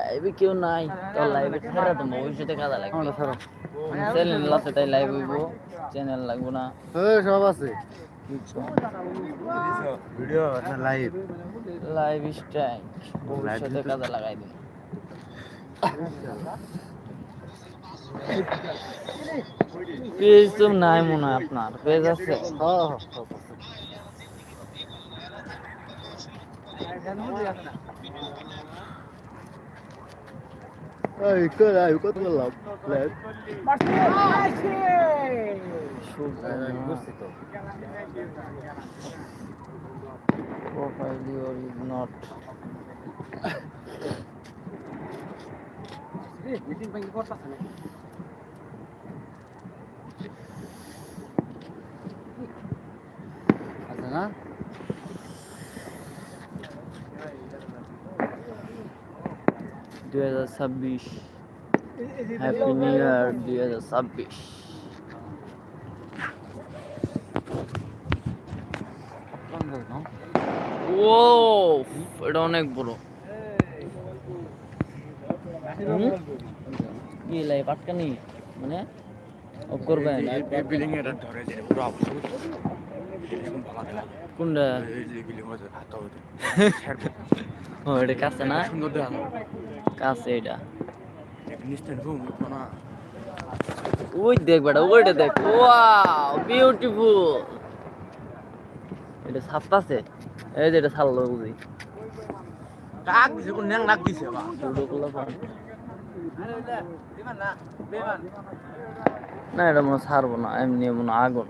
লাইভে কেউ নাই। তো লাইভে খারাপ তো ভবিষ্যতে কাজা লাগবে। চ্যানেল আছে তাই লাইভ হইব চ্যানেল লাগবো না। এই সব আছে। ভিডিও না লাইভ লাইভ স্ট্রাইক ভবিষ্যতে কাজে লাগাই দিন পেজ তো নাই মনে হয় আপনার পেজ আছে হ্যাঁ হ্যাঁ। এই কই আই কত লাভ লাইভ বুঝছি তো প্রোফাইল ইউর ইজ নট আছে না দুই হাজার ছাব্বিশ। হ্যাপি নিউ ইয়ার দুই হাজার ছাব্বিশ। ও এটা অনেক বড়। কি লাই পাটকানি? মানে? ও করবেন ধরে যে পুরো অবস্থা এরকম ভালো লাগে কোনটা? ও এটা কাছে না? সুন্দর দেখা কাছে এটা। ওই দেখ বেটা ওইটা দেখ। ওয়াও বিউটিফুল এটা ছাপতাছে এই যে এটা ছাড়লো বুঝি। কাক দিছে কোন ন্যাং লাগ দিছে বা। দুটো গুলো পান। না এটা মনে ছাড়বো না এমনি মনে আগুন।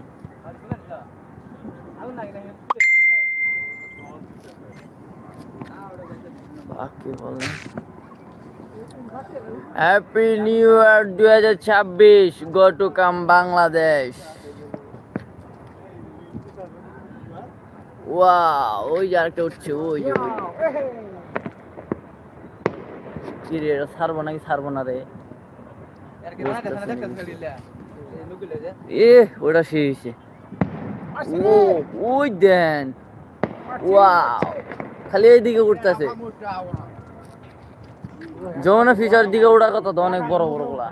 হ্যাপি নিউ ইয়ার দুই হাজার ছাব্বিশ গো টু কাম বাংলাদেশ। ওয়া ওই যে আরেকটা উঠছে ওই যে কি রে এটা ছাড়বো নাকি ছাড়বো না রে। এ ওটা ও ওই দেন। ওয়াও। খালি এইদিকে উঠতেছে যমুনা ফিচার দিকে ওঠার কথা তো অনেক বড় বড়গুলা।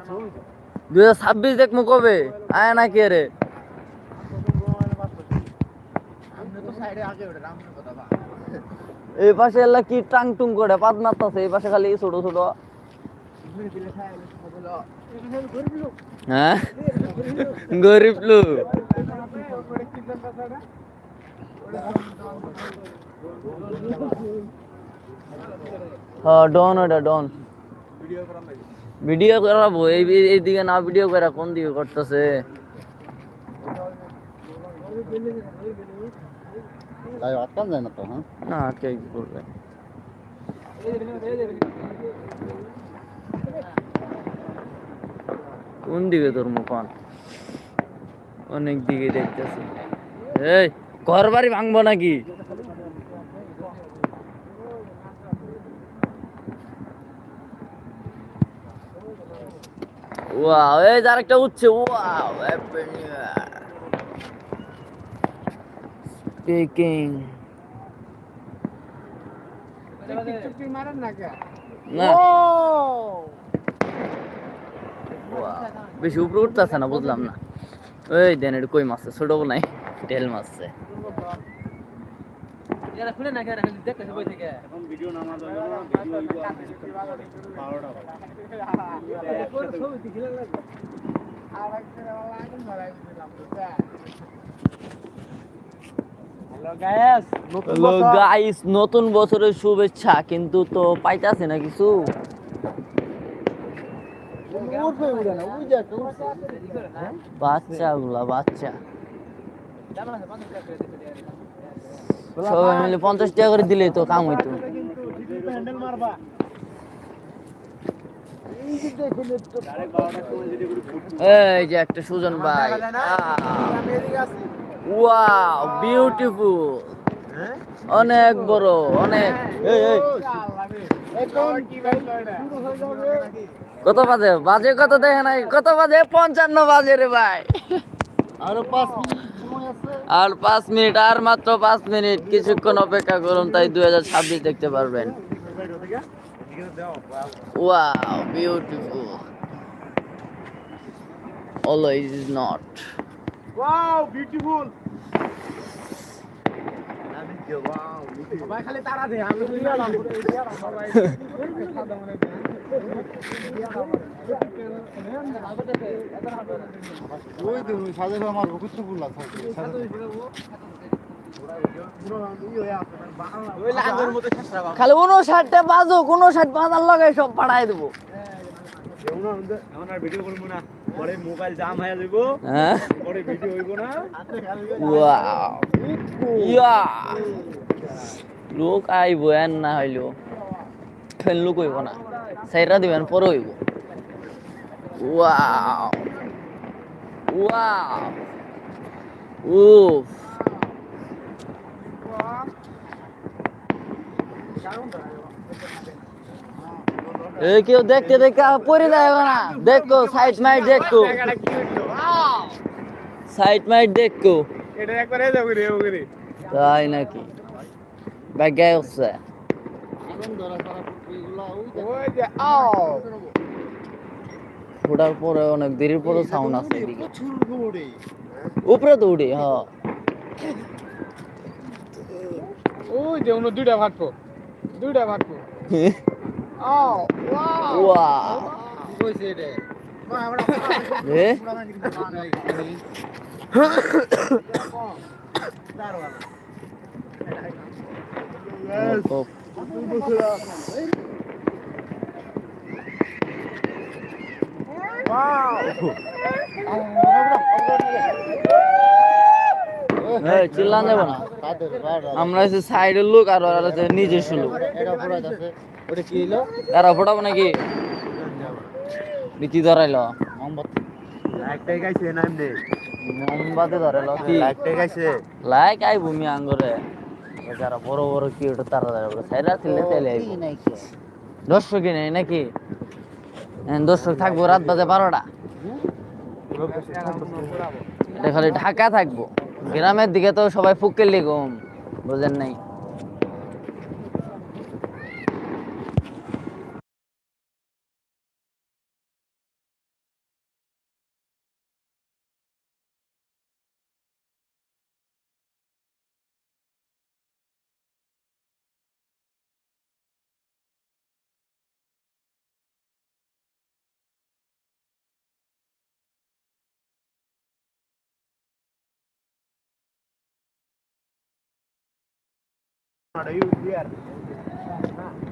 দুই হাজার ছাব্বিশ দেখব কবে? আয় না কে রে? এই পাশে এলা কি টাং টুং করে পাত মারতাছে এই পাশে খালি ছোট ছোট। হ্যাঁ? গরিব লোক। ডন ওটা ডন। ভিডিও করাবো এই এই দিকে না ভিডিও করা কোন দিকে করতেছে? তাই আটকান যায় না তো হ্যাঁ? না কে কি করবে। কোন দিকে তোর মুখ? অনেক দিকে দেখতেছি। এই ঘর বাড়ি ভাঙবো নাকি? ওয়াও এই যে আরেকটা উঠছে ওয়াও স্পিকিং বেশি উপরে উঠতেছে না বুঝলাম না। ওই দেন এটা কই মাছ? ছোট নাই হ্যালো গাইস নতুন বছরের শুভেচ্ছা কিন্তু তো পাইতাছে না কিছু। বাচ্চা গুলা বাচ্চা। সবাই মিলে পঞ্চাশ টাকা করে দিলে তো কাম হইতো। এই যে একটা সুজন ভাই। ওয়াও বিউটিফুল অনেক বড়, অনেক। কত বাজে? বাজে কত দেখে নাই? কত বাজে? পঞ্চান্ন বাজে রে ভাই। আরও পাঁচ আর পাঁচ মিনিট আর মাত্র পাঁচ মিনিট। কিছুক্ষণ অপেক্ষা করুন তাই দুই হাজার ছাব্বিশ দেখতে পারবেন। Wow beautiful always is not wow beautiful খালি তারা দে আমি ওই তো সাজে আমার বহুত ফুল আছে। ওই লাগের মতো চেষ্টা খালি উনষাটটা বাজার লাগাই সব পাঠাই দেবো। আমার ভিডিও করব না পরে মোবাইল জাম হয়ে যাব পরে ভিডিও হইব না। ওয়াও। লোক আইব এন না হইল খেল লোক হইব না। সাইরা দিবেন পরে হইব। ওয়াও। ওয়াও। উফ। এ কেউ দেখতে দেখতে পরে যায় না। দেখো সাইড মাইট দেখো। সাইড মাইট দেখো। এটা একবার এই যাব রে ওগরে তাই নাকি? ব্যাগ ব্যাগায় হচ্ছে। ওই যে আও ফোটার পরে অনেক দেরির পরে সাউন্ড আছে উপরে তো উঠে হ্যাঁ ওই যে উনো দুইটা ভাটবো দুইটা ভাটবো আও ওয়াও ওয়াও কইছে রে এ চিল্লান দেব না। আমরা সাইডের লোক আর ওরা লোক এরা ফোটাবো নাকি? বিকি ধরাইলো। তারা দর্শক নাকি? দর্শক থাকব রাত বাজে বারোটা। এটা খালি ঢাকা থাকব। গ্রামের দিকে তো সবাই ফুকের লিগম, বোঝেন নাই?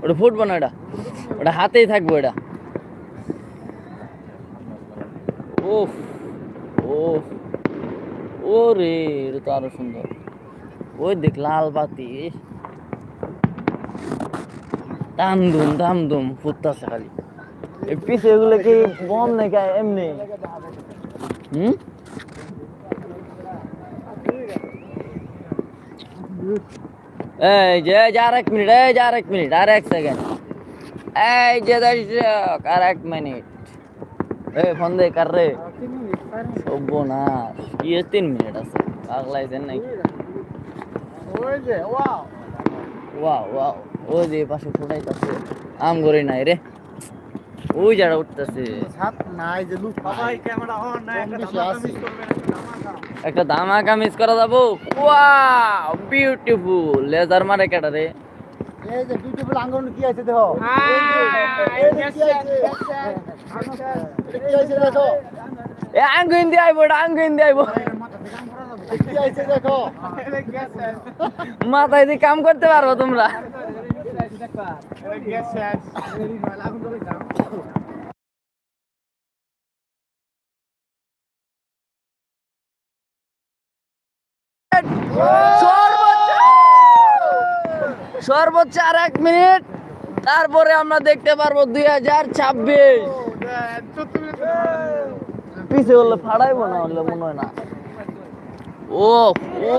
ওটা ফুটবো না এটা। ওটা হাতেই থাকব এটা ওফ ওফ ও রে এটা তো আরও সুন্দর। ওই দেখ, লাল বাতি। দাম দুম দাম দুম ফুটতেছে খালি। পিছে এগুলো কি বম নাকি এমনি? হুম? যে এই যে আর এক মিনিট এই যার এক মিনিট আর এক সেকেন্ড এই যে দর্শক আর এক মিনিট। এই ফোন দে কার রে? সর্বনাশ। কি এর তিন মিনিট আছে? পাগলাইছেন নাকি? ওই যে ওয়াও। Wow wow. ওই যে পাশে ফুটাইতেছে। আম করি নাই রে। ওই যারা উঠতেছে। সাত নাই যে লুক সবাই ক্যামেরা অন না কম একটা ধামাকা। মিস করা যাব। ওয়াও বিউটিফুল লেজার মারে কেটারে এই যে বিউটিফুল আঙ্গন কি আছে দেখো? এই যে কি আছে? কি আছে দেখো? এ আঙ্গুইন দিয়ে আইবো এটা আঙ্গুইন দিয়ে আইবো। মাথায় দিয়ে কাম করতে পারব তোমরা। সর্বোচ্চ আর এক মিনিট। তারপরে আমরা দেখতে পারব দুই হাজার ছাব্বিশ। পিছে বললে ফাড়াইবো না, হলে মনে হয় না। ও ও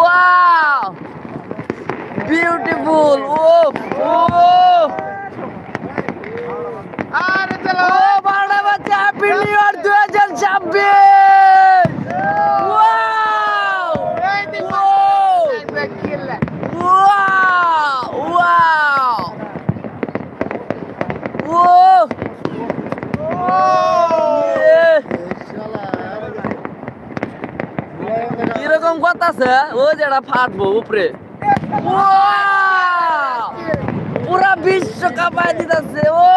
ওয়াও বিউটিফুল ও আরে চলো বারোটা বাচ্চা হ্যাপি নিউ ইয়ার দুই হাজার ছাব্বিশ! কথা আছে ও যেটা ফাটবো উপরে! পুরা বিশ্ব কাঁপায় দিতেছে ও!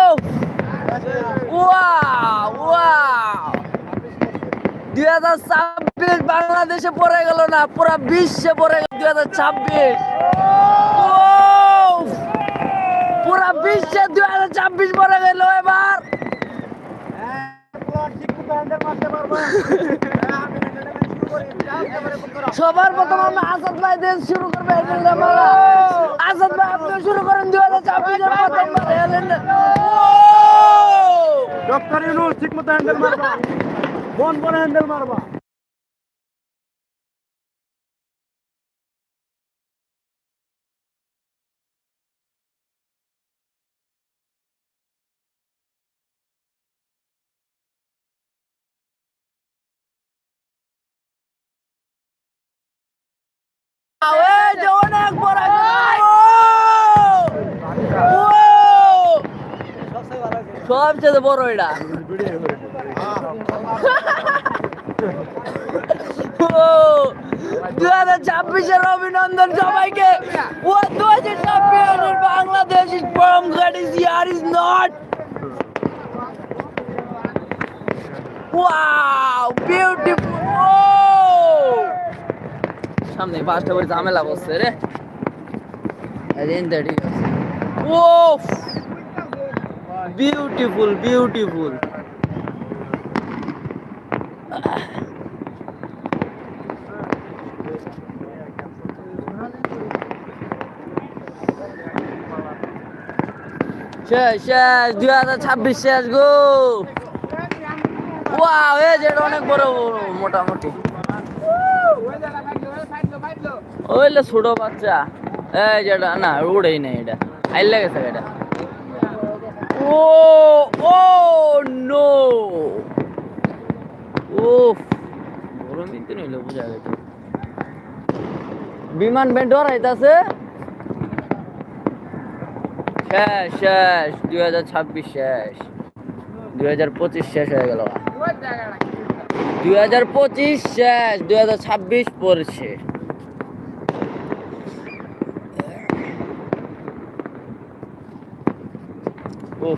দুই হাজার ছাব্বিশ বাংলাদেশে পড়ে গেল না পুরা বিশ্বে পড়ে গেল দুই হাজার ছাব্বিশ। পুরা বিশ্বে দুই হাজার ছাব্বিশ পড়ে গেল এবার। সবার প্রথম আমরা আসাদ ভাই দিয়ে শুরু করব আসাদ ভাই আপনি শুরু করেন দুই হাজার ডক্টর ইউনুস, ঠিক মতো হ্যান্ডেল মারবা। মন বন হ্যান্ডেল মারবা। সবচেয়ে বড় এটা। দু হাজার ছাব্বিশের অভিনন্দন সবাইকে। ও দু হাজার ছাব্বিশের Bangladesh is from God is year is not wow beautiful ও। সামনে পাঁচটা করে ঝামেলা বসছে রে। আছে। ও বিউটিফুল বিউটিফুল শেষ শেষ, দুই হাজার ছাব্বিশ শেষ, গো। ওয়াও এই যে এটা অনেক বড় মোটামুটি। ওইলে ছোট বাচ্চা। এই যেটা না, উড়েই নেই এটা। আইল গেছে এটা। ও ও নো উফ বড় মিনতে নিল বুঝা গেছে। বিমান বেন্ডর আইতাছে শেষ শেষ দুই হাজার ছাব্বিশ শেষ। দুই হাজার পঁচিশ শেষ হয়ে গেল। দুই হাজার পঁচিশ শেষ দুই হাজার ছাব্বিশ পড়ছে। ও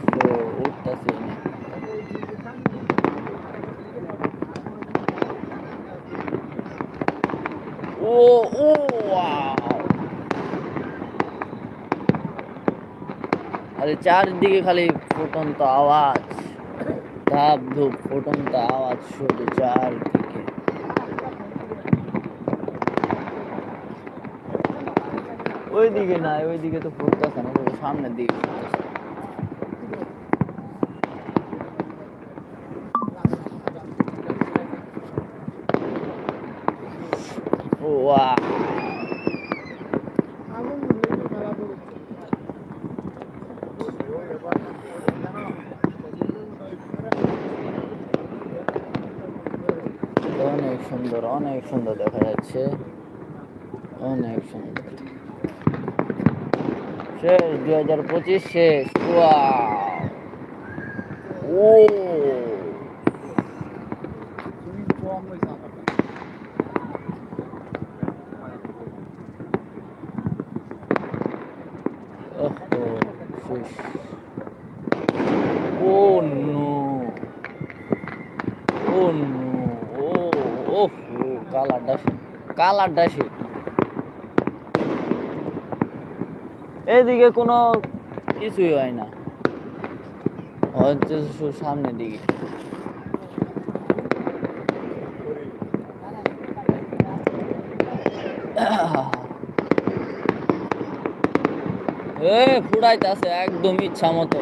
ও ওয়াও আরে চারদিকে খালি ফুটন্ত আওয়াজ। ধাপ ধুপ ফুটন্ত আওয়াজ শুধু চারদিকে। ওইদিকে নাই, ওইদিকে তো ফুটতেছে না সামনের দিকে ফুটতেছে ও ওয়া অনেক সুন্দর অনেক সুন্দর দেখা যাচ্ছে। অনেক সুন্দর শেষ দুই হাজার পঁচিশ শেষ। ও ওহো, শেষ ও নো ও নো ও ওহ কালারটা কালারটা সে। এদিকে কোনো কিছুই হয় না। হচ্ছে সামনের দিকে। এ ফুড়াইতাছে একদম ইচ্ছা মতো।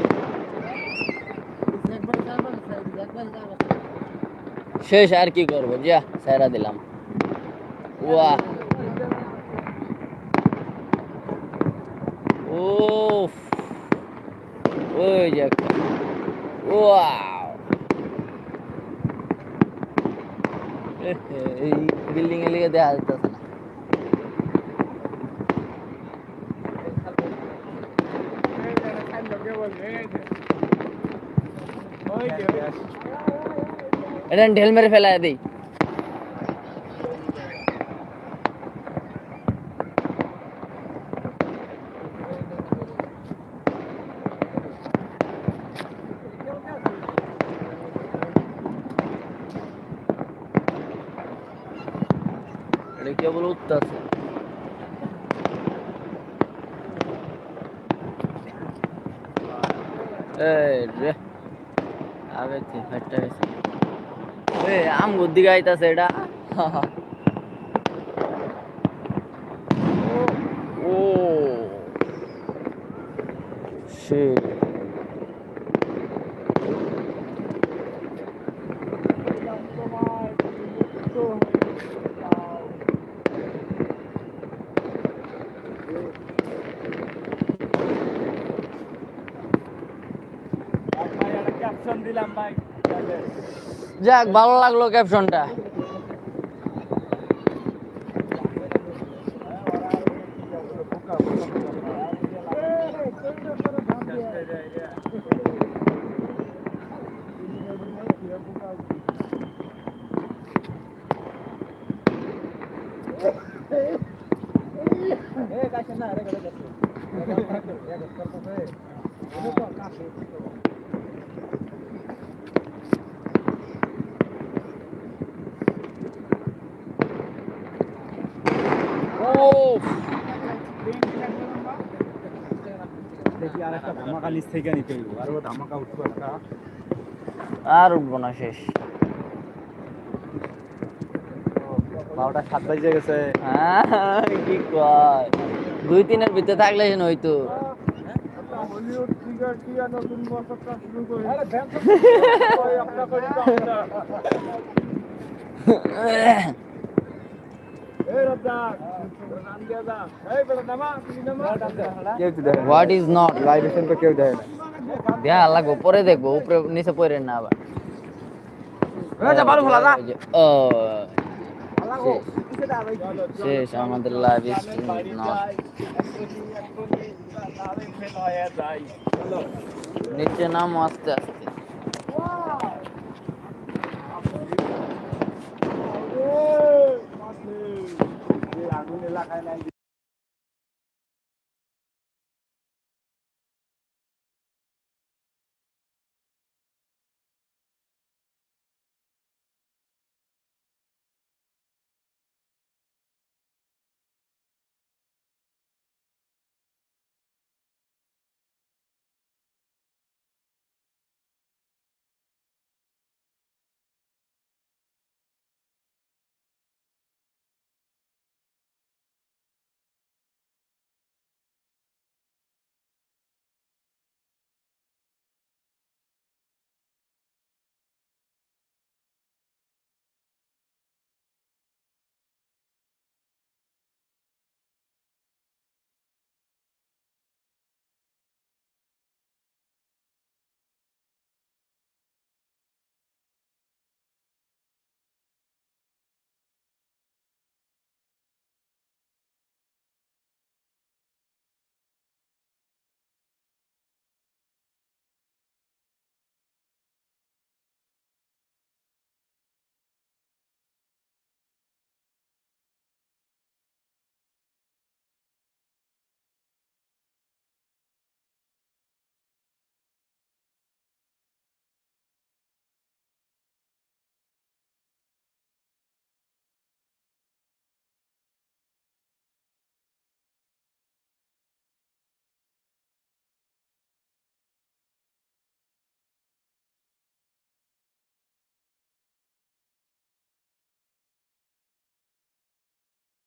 শেষ আর কি করব? যা সাইরা দিলাম। ওয়াহ উফ ওই যে একটা ওয়াও এই বিল্ডিং এর লিগে দেখা যাইতেছে না এটা ঢেল মেরে ফেলায় দেই এটা কেবল উঠতেছে এই রে আগে থেকে ফাইটটা গেছে এ আম গুদ্দি গাইতাছে এটা ও shit. যাক ভালো লাগল ক্যাপশনটা ও দেখি আর একটা ধামাকা নিচ থেকে নিতে হইব। আর ও ধামাকা উঠবো একটা। আর উঠবো না শেষ। বারোটা সাত বাজে গেছে। হ্যাঁ, কি কয়? দুই তিনের ভিতরে থাকলে যেন হইতো। নতুন হোয়াট ইজ নট লাইভ এসেন তো কেউ দেখে না দেখা লাগবো পরে দেখব উপরে নিচে পড়ে না আবার যা ভালো খোলা যা ওই যে, ও শেষ আমাদের লাইভ স্ট্রিম নট নিচে নাম আস্তে আস্তে আগুন এলাকায় নাই